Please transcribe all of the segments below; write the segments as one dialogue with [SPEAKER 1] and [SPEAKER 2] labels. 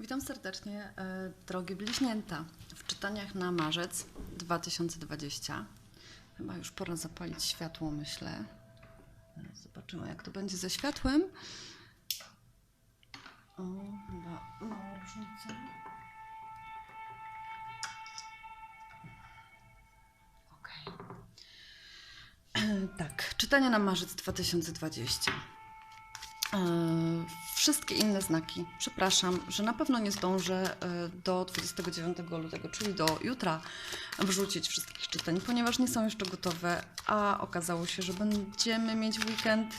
[SPEAKER 1] Witam serdecznie, e, drogie bliźnięta, w czytaniach na marzec 2020. Chyba już pora zapalić światło, myślę. Zobaczymy, jak to będzie ze światłem. O, chyba mała różnica. Okej. Tak, czytania na marzec 2020. E, Wszystkie inne znaki. Przepraszam, że na pewno nie zdążę e, do 29 lutego, czyli do jutra, wrzucić wszystkich czytań, ponieważ nie są jeszcze gotowe, a okazało się, że będziemy mieć weekend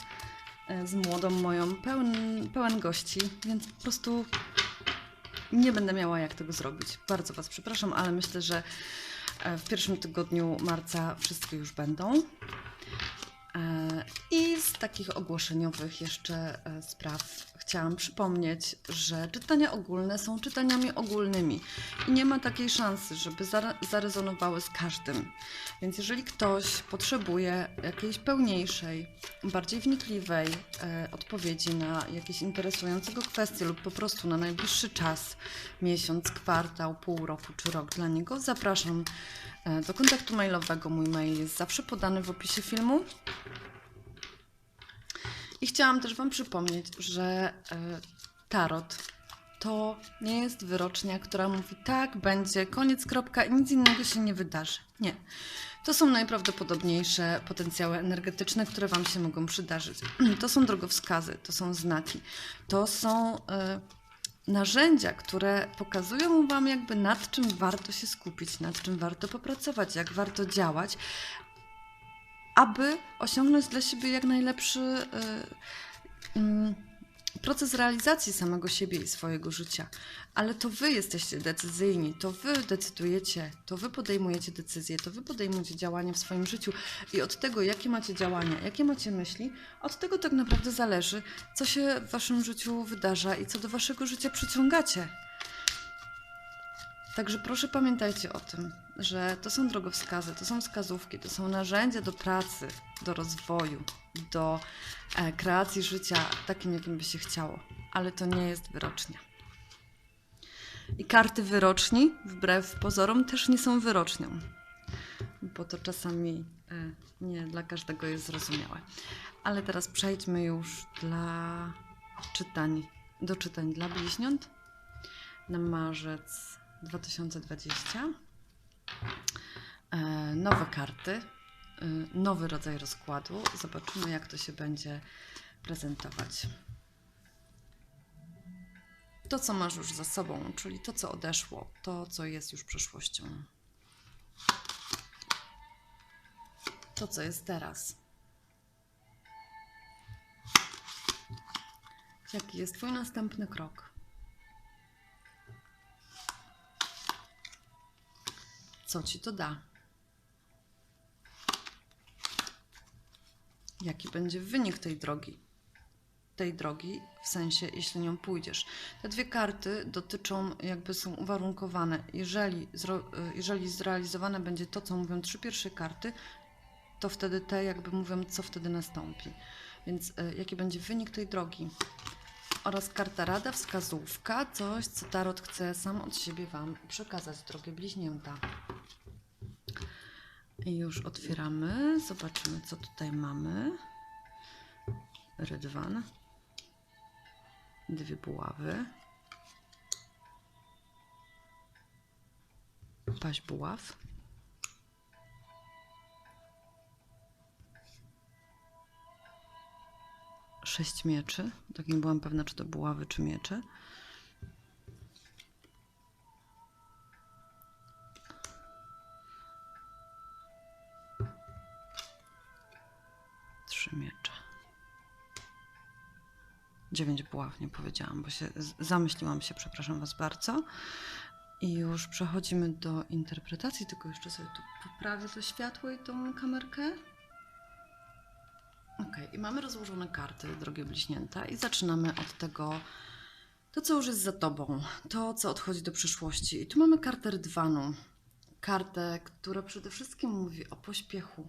[SPEAKER 1] e, z młodą moją pełen, pełen gości, więc po prostu nie będę miała jak tego zrobić. Bardzo Was przepraszam, ale myślę, że w pierwszym tygodniu marca wszystkie już będą. Takich ogłoszeniowych jeszcze e, spraw chciałam przypomnieć, że czytania ogólne są czytaniami ogólnymi i nie ma takiej szansy, żeby zare- zarezonowały z każdym. Więc jeżeli ktoś potrzebuje jakiejś pełniejszej, bardziej wnikliwej e, odpowiedzi na jakieś interesującego kwestie lub po prostu na najbliższy czas, miesiąc, kwartał, pół roku czy rok dla niego, zapraszam e, do kontaktu mailowego. Mój mail jest zawsze podany w opisie filmu. I chciałam też Wam przypomnieć, że e, tarot to nie jest wyrocznia, która mówi tak, będzie, koniec, kropka i nic innego się nie wydarzy. Nie. To są najprawdopodobniejsze potencjały energetyczne, które Wam się mogą przydarzyć. To są drogowskazy, to są znaki, to są e, narzędzia, które pokazują Wam jakby nad czym warto się skupić, nad czym warto popracować, jak warto działać, aby osiągnąć dla siebie jak najlepszy y, mm, proces realizacji samego siebie i swojego życia. Ale to wy jesteście decyzyjni, to wy decydujecie, to wy podejmujecie decyzje, to wy podejmujecie działania w swoim życiu i od tego, jakie macie działania, jakie macie myśli, od tego tak naprawdę zależy, co się w waszym życiu wydarza i co do waszego życia przyciągacie. Także proszę pamiętajcie o tym, że to są drogowskazy, to są wskazówki, to są narzędzia do pracy, do rozwoju, do e, kreacji życia takim, jakim by się chciało, ale to nie jest wyrocznia. I karty wyroczni, wbrew pozorom, też nie są wyrocznią, bo to czasami e, nie dla każdego jest zrozumiałe. Ale teraz przejdźmy już dla czytań, do czytań dla bliźniąt na marzec 2020. E, Nowe karty, e, nowy rodzaj rozkładu. Zobaczymy, jak to się będzie prezentować. To, co masz już za sobą, czyli to, co odeszło, to, co jest już przeszłością. To, co jest teraz. Jaki jest Twój następny krok? Co ci to da? Jaki będzie wynik tej drogi? Tej drogi, w sensie, jeśli nią pójdziesz. Te dwie karty dotyczą, jakby są uwarunkowane. Jeżeli, y, jeżeli zrealizowane będzie to, co mówią trzy pierwsze karty, to wtedy te, jakby mówią, co wtedy nastąpi. Więc y, jaki będzie wynik tej drogi? Oraz karta rada, wskazówka, coś, co Tarot chce sam od siebie Wam przekazać, drogie bliźnięta. Już otwieramy. Zobaczymy, co tutaj mamy. Rydwan. Dwie buławy. Paź buław. Sześć mieczy. Tak nie byłam pewna, czy to buławy, czy miecze. Dziewięć buław, nie powiedziałam, bo się zamyśliłam się, przepraszam Was bardzo. I już przechodzimy do interpretacji, tylko jeszcze sobie tu poprawię to światło i tą kamerkę. Ok, i mamy rozłożone karty, drogie bliźnięta, i zaczynamy od tego, to co już jest za tobą, to co odchodzi do przyszłości. I tu mamy kartę Rydwanu. Kartę, która przede wszystkim mówi o pośpiechu,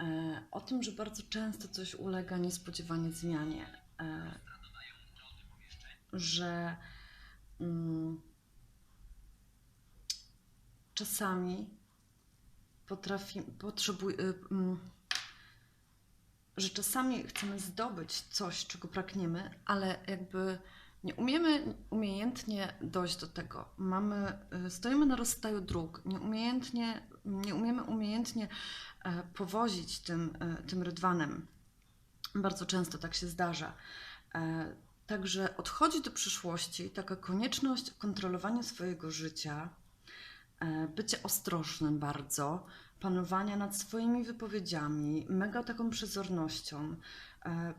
[SPEAKER 1] e, o tym, że bardzo często coś ulega niespodziewanie zmianie, że mm, czasami potrafi, potrzebuj, y, mm, że czasami chcemy zdobyć coś, czego pragniemy, ale jakby nie umiemy umiejętnie dojść do tego. Mamy, y, stoimy na rozstaju dróg, nieumiejętnie, nie umiemy umiejętnie e, powozić tym, e, tym rydwanem. Bardzo często tak się zdarza. E, Także odchodzi do przyszłości taka konieczność kontrolowania swojego życia, e, bycia ostrożnym bardzo, panowania nad swoimi wypowiedziami, mega taką przezornością e,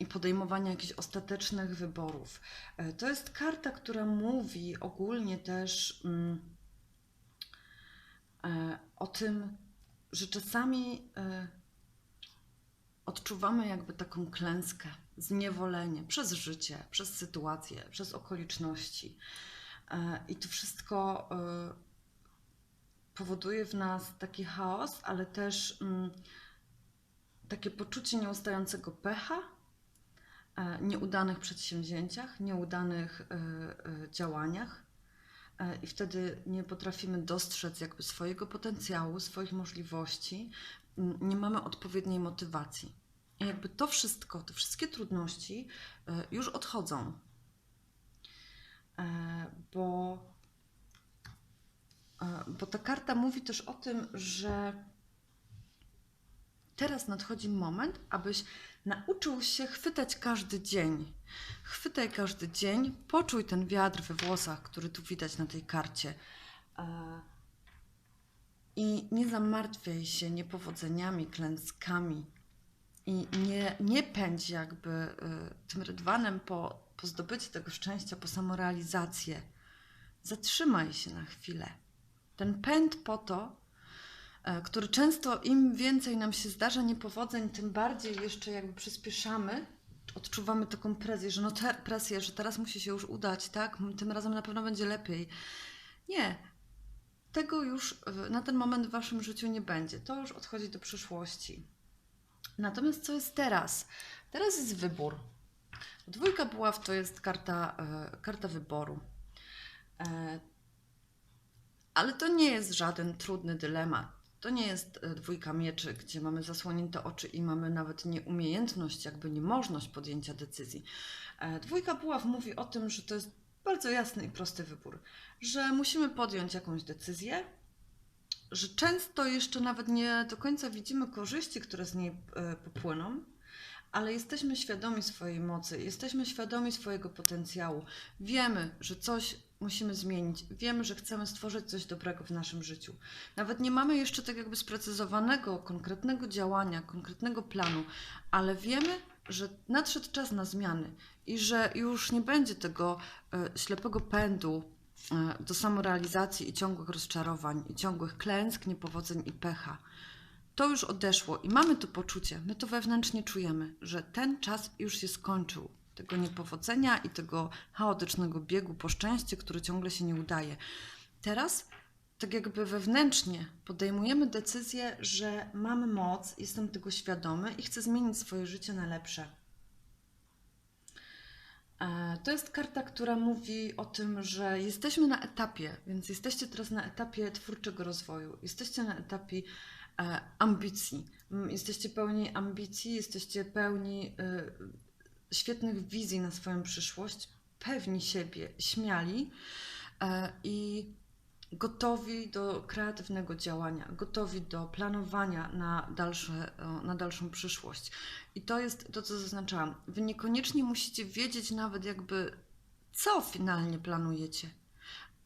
[SPEAKER 1] i podejmowania jakichś ostatecznych wyborów. To jest karta, która mówi ogólnie też mm, o tym, że czasami odczuwamy jakby taką klęskę, zniewolenie przez życie, przez sytuacje, przez okoliczności. E, I to wszystko e, powoduje w nas taki chaos, ale też mm, takie poczucie nieustającego pecha, e, nieudanych przedsięwzięciach, nieudanych działaniach. I wtedy nie potrafimy dostrzec jakby swojego potencjału, swoich możliwości, nie mamy odpowiedniej motywacji. I jakby to wszystko, te wszystkie trudności e, już odchodzą. E, Bo, e, bo ta karta mówi też o tym, że teraz nadchodzi moment, abyś nauczył się chwytać każdy dzień. Chwytaj każdy dzień, poczuj ten wiatr we włosach, który tu widać na tej karcie. I nie zamartwiaj się niepowodzeniami, klęskami. I nie, nie pędź jakby y, tym rydwanem po, po zdobycie tego szczęścia, po samorealizację. Zatrzymaj się na chwilę. Ten pęd po to, e, który często im więcej nam się zdarza niepowodzeń, tym bardziej jeszcze jakby przyspieszamy, odczuwamy taką presję, że no te, presję, że teraz musi się już udać, tak? Tym razem na pewno będzie lepiej. Nie. Tego już y, na ten moment w waszym życiu nie będzie. To już odchodzi do przyszłości. Natomiast co jest teraz? Teraz jest wybór. Dwójka buław to jest karta, e, karta wyboru. E, ale to nie jest żaden trudny dylemat. To nie jest e, dwójka mieczy, gdzie mamy zasłonięte oczy i mamy nawet nieumiejętność, jakby niemożność podjęcia decyzji. E, Dwójka buław mówi o tym, że to jest bardzo jasny i prosty wybór, że musimy podjąć jakąś decyzję, że często jeszcze nawet nie do końca widzimy korzyści, które z niej e, popłyną, ale jesteśmy świadomi swojej mocy, jesteśmy świadomi swojego potencjału. Wiemy, że coś musimy zmienić, wiemy, że chcemy stworzyć coś dobrego w naszym życiu. Nawet nie mamy jeszcze tak jakby sprecyzowanego, konkretnego działania, konkretnego planu, ale wiemy, że nadszedł czas na zmiany i że już nie będzie tego e, ślepego pędu e, do samorealizacji i ciągłych rozczarowań, i ciągłych klęsk, niepowodzeń i pecha. To już odeszło i mamy to poczucie, my to wewnętrznie czujemy, że ten czas już się skończył. Tego niepowodzenia i tego chaotycznego biegu po szczęście, który ciągle się nie udaje. Teraz, tak jakby wewnętrznie, podejmujemy decyzję, że mamy moc, jestem tego świadomy i chcę zmienić swoje życie na lepsze. E, To jest karta, która mówi o tym, że jesteśmy na etapie, więc jesteście teraz na etapie twórczego rozwoju, jesteście na etapie e, ambicji. Mm, Jesteście pełni ambicji, jesteście pełni e, świetnych wizji na swoją przyszłość, pewni siebie, śmiali i gotowi do kreatywnego działania, gotowi do planowania na, dalsze, e, na dalszą przyszłość. I to jest to, co zaznaczałam. Wy niekoniecznie musicie wiedzieć nawet jakby, co finalnie planujecie,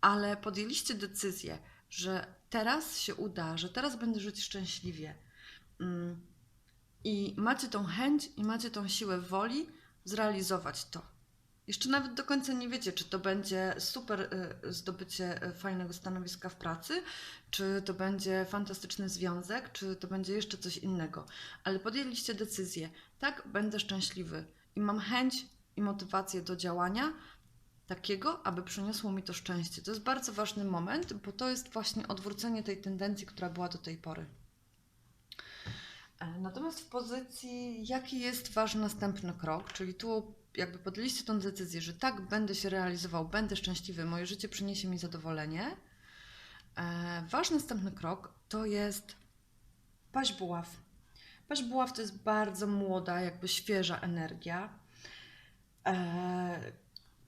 [SPEAKER 1] ale podjęliście decyzję, że teraz się uda, że teraz będę żyć szczęśliwie. Mm. I macie tą chęć i macie tą siłę woli zrealizować to. Jeszcze nawet do końca nie wiecie, czy to będzie super y, zdobycie y, fajnego stanowiska w pracy, czy to będzie fantastyczny związek, czy to będzie jeszcze coś innego. Ale podjęliście decyzję, tak, będę szczęśliwy i mam chęć i motywację do działania takiego, aby przyniosło mi to szczęście. To jest bardzo ważny moment, bo to jest właśnie odwrócenie tej tendencji, która była do tej pory. E, Natomiast w pozycji, jaki jest wasz następny krok, czyli tu jakby podjęliście tą decyzję, że tak, będę się realizował, będę szczęśliwy, moje życie przyniesie mi zadowolenie, e, wasz następny krok to jest paść buław. Paść buław to jest bardzo młoda, jakby świeża energia, e,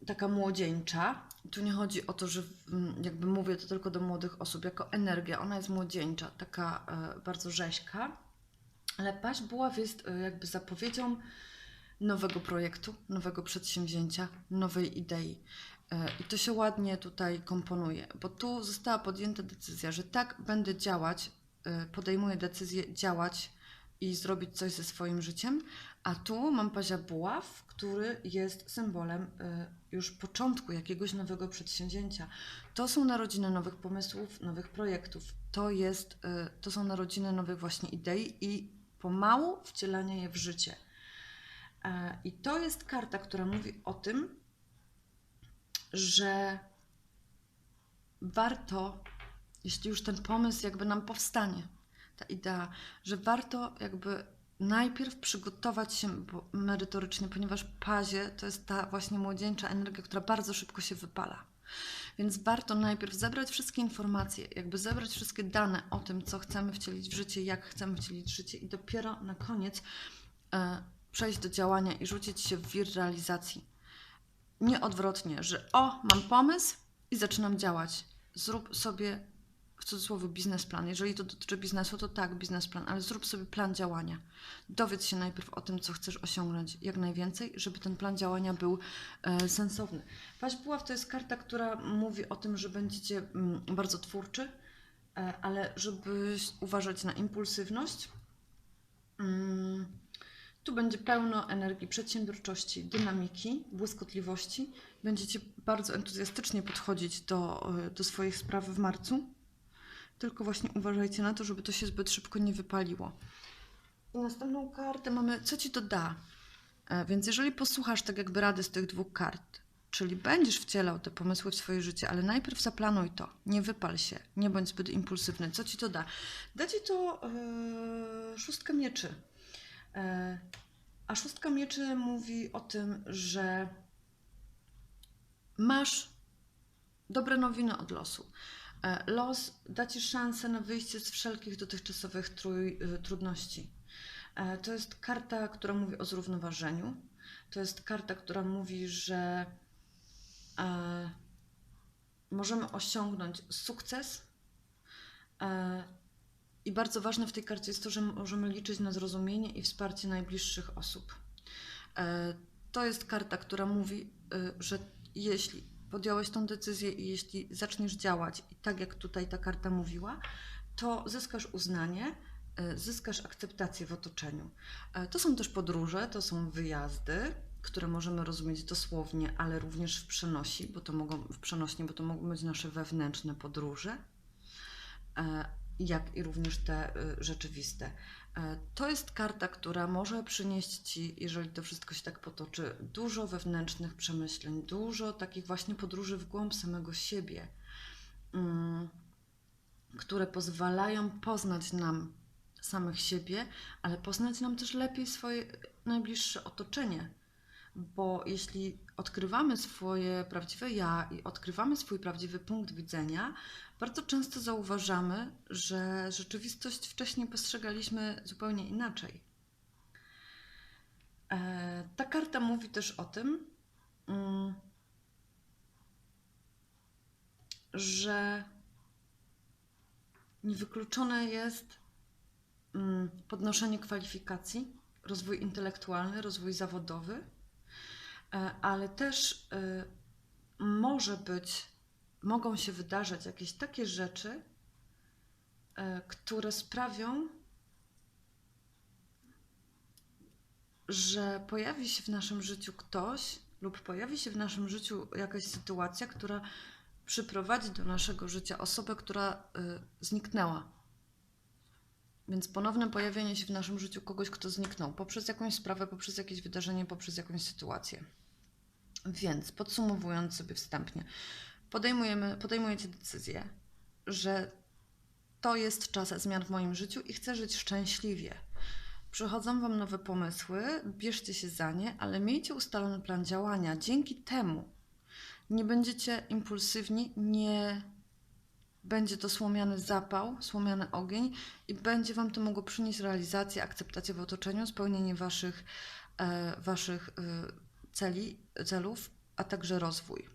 [SPEAKER 1] taka młodzieńcza. Tu nie chodzi o to, że jakby mówię to tylko do młodych osób, jako energia, ona jest młodzieńcza, taka bardzo rzeźka, ale paść buław jest e, jakby zapowiedzią nowego projektu, nowego przedsięwzięcia, nowej idei. E, I to się ładnie tutaj komponuje, bo tu została podjęta decyzja, że tak będę działać, e, podejmuję decyzję działać i zrobić coś ze swoim życiem, a tu mam pazia buław, który jest symbolem już początku jakiegoś nowego przedsięwzięcia. To są narodziny nowych pomysłów, nowych projektów. To, jest, to są narodziny nowych właśnie idei i pomału wcielania je w życie. E, I to jest karta, która mówi o tym, że warto, jeśli już ten pomysł jakby nam powstanie, ta idea, że warto jakby najpierw przygotować się merytorycznie, ponieważ pazie to jest ta właśnie młodzieńcza energia, która bardzo szybko się wypala. Więc warto najpierw zebrać wszystkie informacje, jakby zebrać wszystkie dane o tym, co chcemy wcielić w życie, jak chcemy wcielić w życie i dopiero na koniec e, przejść do działania i rzucić się w wir realizacji. Nie odwrotnie, że o, mam pomysł i zaczynam działać. Zrób sobie w cudzysłowie biznesplan. Jeżeli to dotyczy biznesu, to tak, biznesplan, ale zrób sobie plan działania. Dowiedz się najpierw o tym, co chcesz osiągnąć jak najwięcej, żeby ten plan działania był e, sensowny. Paść Buław to jest karta, która mówi o tym, że będziecie mm, bardzo twórczy, e, ale żeby uważać na impulsywność. Mm, tu będzie pełno energii przedsiębiorczości, dynamiki, błyskotliwości. Będziecie bardzo entuzjastycznie podchodzić do, e, do swoich spraw w marcu. Tylko właśnie uważajcie na to, żeby to się zbyt szybko nie wypaliło. I następną kartę mamy, co ci to da. E, Więc jeżeli posłuchasz tak jakby rady z tych dwóch kart, czyli będziesz wcielał te pomysły w swoje życie, ale najpierw zaplanuj to, nie wypal się, nie bądź zbyt impulsywny. Co ci to da? Da ci to szóstka mieczy. E, a szóstka mieczy mówi o tym, że masz dobre nowiny od losu. E, Los da ci szansę na wyjście z wszelkich dotychczasowych trój, y, trudności. E, To jest karta, która mówi o zrównoważeniu. To jest karta, która mówi, że e, możemy osiągnąć sukces. E, I bardzo ważne w tej karcie jest to, że możemy liczyć na zrozumienie i wsparcie najbliższych osób. E, To jest karta, która mówi, y, że jeśli podjąłeś tą decyzję i jeśli zaczniesz działać i tak jak tutaj ta karta mówiła, to zyskasz uznanie, y, zyskasz akceptację w otoczeniu. E, To są też podróże, to są wyjazdy, które możemy rozumieć dosłownie, ale również w przenosi, bo to mogą w przenośni, bo to mogą być nasze wewnętrzne podróże, e, jak i również te rzeczywiste. E, To jest karta, która może przynieść Ci, jeżeli to wszystko się tak potoczy, dużo wewnętrznych przemyśleń, dużo takich właśnie podróży w głąb samego siebie, mm, które pozwalają poznać nam samych siebie, ale poznać nam też lepiej swoje najbliższe otoczenie. Bo jeśli odkrywamy swoje prawdziwe ja i odkrywamy swój prawdziwy punkt widzenia, bardzo często zauważamy, że rzeczywistość wcześniej postrzegaliśmy zupełnie inaczej. E, Ta karta mówi też o tym, mm, że niewykluczone jest mm, podnoszenie kwalifikacji, rozwój intelektualny, rozwój zawodowy, ale też e, może być, mogą się wydarzać jakieś takie rzeczy, e, które sprawią, że pojawi się w naszym życiu ktoś lub pojawi się w naszym życiu jakaś sytuacja, która przyprowadzi do naszego życia osobę, która zniknęła. Więc ponowne pojawienie się w naszym życiu kogoś, kto zniknął poprzez jakąś sprawę, poprzez jakieś wydarzenie, poprzez jakąś sytuację. Więc podsumowując sobie wstępnie, podejmujemy, podejmujecie decyzję, że to jest czas zmian w moim życiu i chcę żyć szczęśliwie. Przychodzą Wam nowe pomysły, bierzcie się za nie, ale miejcie ustalony plan działania. Dzięki temu nie będziecie impulsywni, nie będzie to słomiany zapał, słomiany ogień i będzie Wam to mogło przynieść realizację, akceptację w otoczeniu, spełnienie Waszych, e, waszych e, celi, celów, a także rozwój.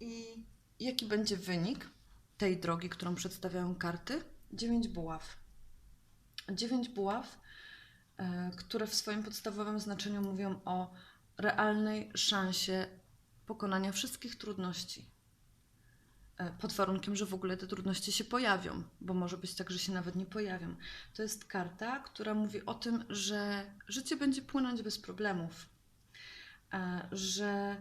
[SPEAKER 1] I jaki będzie wynik tej drogi, którą przedstawiają karty? Dziewięć buław. Dziewięć buław, e, które w swoim podstawowym znaczeniu mówią o realnej szansie pokonania wszystkich trudności. E, Pod warunkiem, że w ogóle te trudności się pojawią, bo może być tak, że się nawet nie pojawią. To jest karta, która mówi o tym, że życie będzie płynąć bez problemów, e, że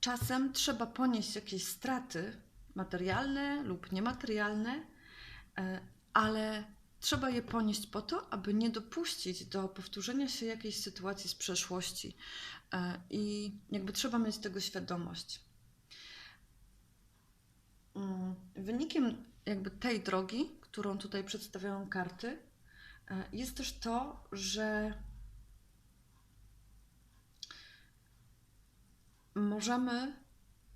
[SPEAKER 1] czasem trzeba ponieść jakieś straty materialne lub niematerialne, e, ale trzeba je ponieść po to, aby nie dopuścić do powtórzenia się jakiejś sytuacji z przeszłości. I jakby trzeba mieć tego świadomość. Mm, Wynikiem jakby tej drogi, którą tutaj przedstawiają karty, e, jest też to, że możemy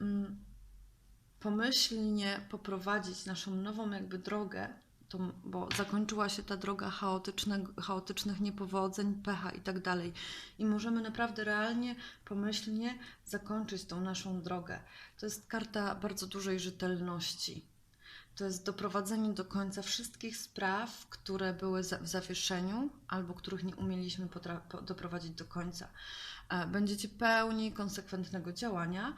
[SPEAKER 1] mm, pomyślnie poprowadzić naszą nową jakby drogę, tą, bo zakończyła się ta droga chaotycznych niepowodzeń, pecha i tak dalej. I możemy naprawdę realnie, pomyślnie zakończyć tą naszą drogę. To jest karta bardzo dużej rzetelności. To jest doprowadzenie do końca wszystkich spraw, które były w zawieszeniu albo których nie umieliśmy doprowadzić do końca. E, Będziecie pełni konsekwentnego działania,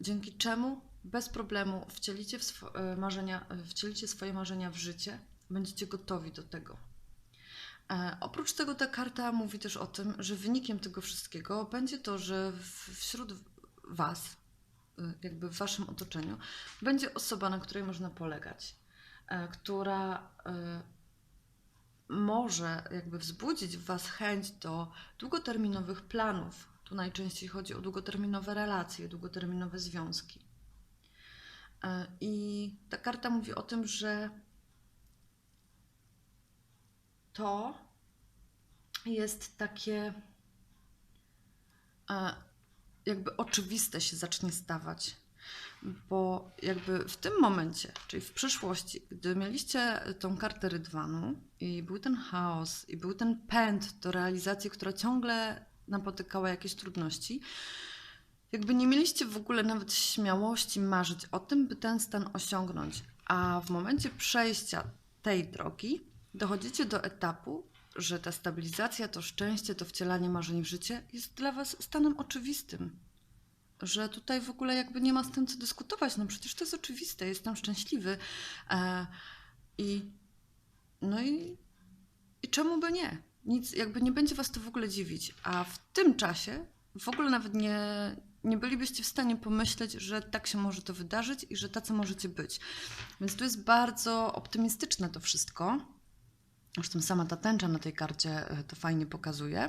[SPEAKER 1] dzięki czemu bez problemu wcielicie, w swo- e, marzenia, e, wcielicie swoje marzenia w życie, będziecie gotowi do tego. E, Oprócz tego ta karta mówi też o tym, że wynikiem tego wszystkiego będzie to, że wśród Was, y, jakby w Waszym otoczeniu, będzie osoba, na której można polegać, e, która może jakby wzbudzić w Was chęć do długoterminowych planów. Tu najczęściej chodzi o długoterminowe relacje, długoterminowe związki. E, I ta karta mówi o tym, że to jest takie e, jakby oczywiste się zacznie stawać. Bo jakby w tym momencie, czyli w przyszłości, gdy mieliście tą kartę rydwanu i był ten chaos, i był ten pęd do realizacji, która ciągle napotykała jakieś trudności, jakby nie mieliście w ogóle nawet śmiałości marzyć o tym, by ten stan osiągnąć. A w momencie przejścia tej drogi dochodzicie do etapu, że ta stabilizacja, to szczęście, to wcielanie marzeń w życie jest dla Was stanem oczywistym. Że tutaj w ogóle jakby nie ma z tym co dyskutować. No przecież to jest oczywiste, jestem szczęśliwy. E, I no i, i czemu by nie? Nic, jakby nie będzie Was to w ogóle dziwić. A w tym czasie w ogóle nawet nie, nie bylibyście w stanie pomyśleć, że tak się może to wydarzyć i że tacy możecie być. Więc tu jest bardzo optymistyczne to wszystko. Zresztą sama ta tęcza na tej karcie e, to fajnie pokazuje.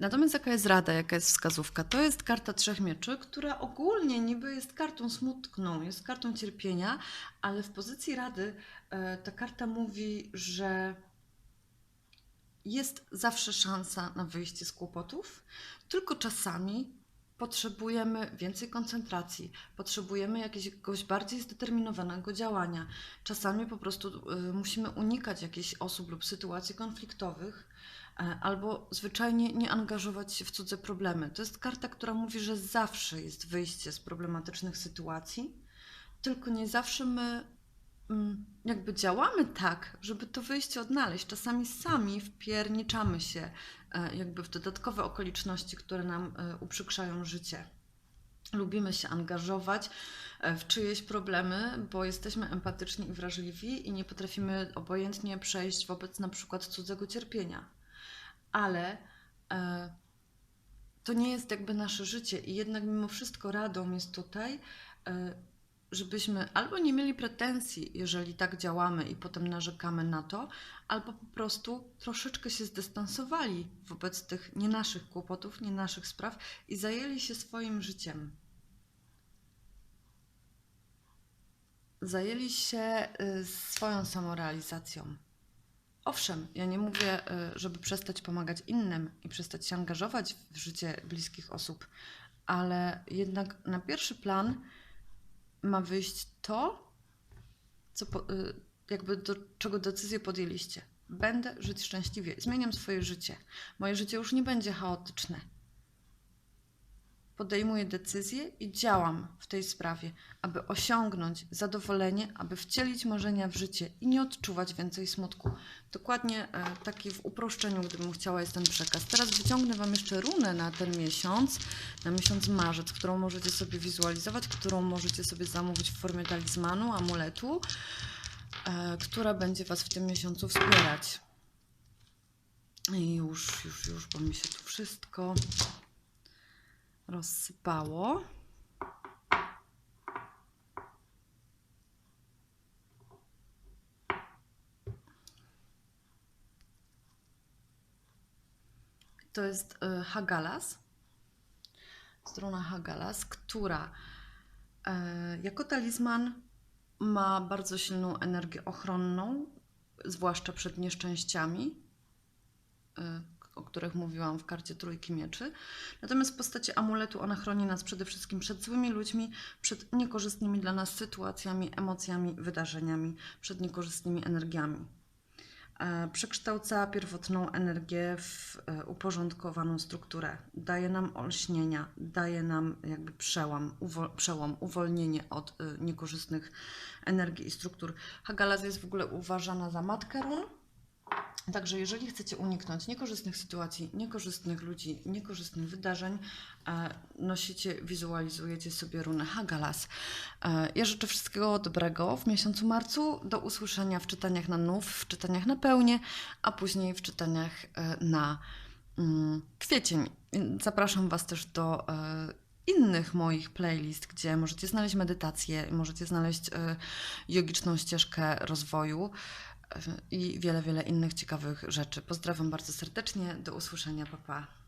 [SPEAKER 1] Natomiast jaka jest rada, jaka jest wskazówka? To jest karta trzech mieczy, która ogólnie niby jest kartą smutną, jest kartą cierpienia, ale w pozycji rady e, ta karta mówi, że jest zawsze szansa na wyjście z kłopotów, tylko czasami potrzebujemy więcej koncentracji, potrzebujemy jakiegoś bardziej zdeterminowanego działania. Czasami po prostu y, musimy unikać jakichś osób lub sytuacji konfliktowych, e, albo zwyczajnie nie angażować się w cudze problemy. To jest karta, która mówi, że zawsze jest wyjście z problematycznych sytuacji, tylko nie zawsze my mm, jakby działamy tak, żeby to wyjście odnaleźć. Czasami sami wpierniczamy się jakby w dodatkowe okoliczności, które nam e, uprzykrzają życie. Lubimy się angażować e, w czyjeś problemy, bo jesteśmy empatyczni i wrażliwi i nie potrafimy obojętnie przejść wobec na przykład cudzego cierpienia. Ale e, to nie jest jakby nasze życie i jednak mimo wszystko radą jest tutaj, e, żebyśmy albo nie mieli pretensji, jeżeli tak działamy i potem narzekamy na to, albo po prostu troszeczkę się zdystansowali wobec tych nie naszych kłopotów, nie naszych spraw i zajęli się swoim życiem. Zajęli się y, swoją samorealizacją. Owszem, ja nie mówię, y, żeby przestać pomagać innym i przestać się angażować w życie bliskich osób, ale jednak na pierwszy plan ma wyjść to, co, po- y, jakby do czego decyzję podjęliście. Będę żyć szczęśliwie, zmieniam swoje życie. Moje życie już nie będzie chaotyczne. Podejmuję decyzję i działam w tej sprawie, aby osiągnąć zadowolenie, aby wcielić marzenia w życie i nie odczuwać więcej smutku. Dokładnie e, taki w uproszczeniu, gdybym chciała, jest ten przekaz. Teraz wyciągnę Wam jeszcze runę na ten miesiąc, na miesiąc marzec, którą możecie sobie wizualizować, którą możecie sobie zamówić w formie talizmanu, amuletu, e, która będzie Was w tym miesiącu wspierać. I już, już, już, bo mi się tu wszystko rozsypało. To jest y, Hagalas, strona Hagalas, która e, jako talizman ma bardzo silną energię ochronną, zwłaszcza przed nieszczęściami, y, o których mówiłam w karcie Trójki Mieczy. Natomiast w postaci amuletu ona chroni nas przede wszystkim przed złymi ludźmi, przed niekorzystnymi dla nas sytuacjami, emocjami, wydarzeniami, przed niekorzystnymi energiami. E, Przekształca pierwotną energię w e, uporządkowaną strukturę. Daje nam olśnienia, daje nam jakby przełam, uwo- przełom, uwolnienie od e, niekorzystnych energii i struktur. Hagalas jest w ogóle uważana za matkę run. Także jeżeli chcecie uniknąć niekorzystnych sytuacji, niekorzystnych ludzi, niekorzystnych wydarzeń, e, nosicie, wizualizujecie sobie runę Hagalas. E, Ja życzę wszystkiego dobrego w miesiącu marcu. Do usłyszenia w czytaniach na nów, w czytaniach na pełnię, a później w czytaniach e, na mm, kwiecień. Zapraszam Was też do innych moich playlist, gdzie możecie znaleźć medytację, możecie znaleźć jogiczną ścieżkę rozwoju i wiele, wiele innych ciekawych rzeczy. Pozdrawiam bardzo serdecznie. Do usłyszenia. Pa, pa.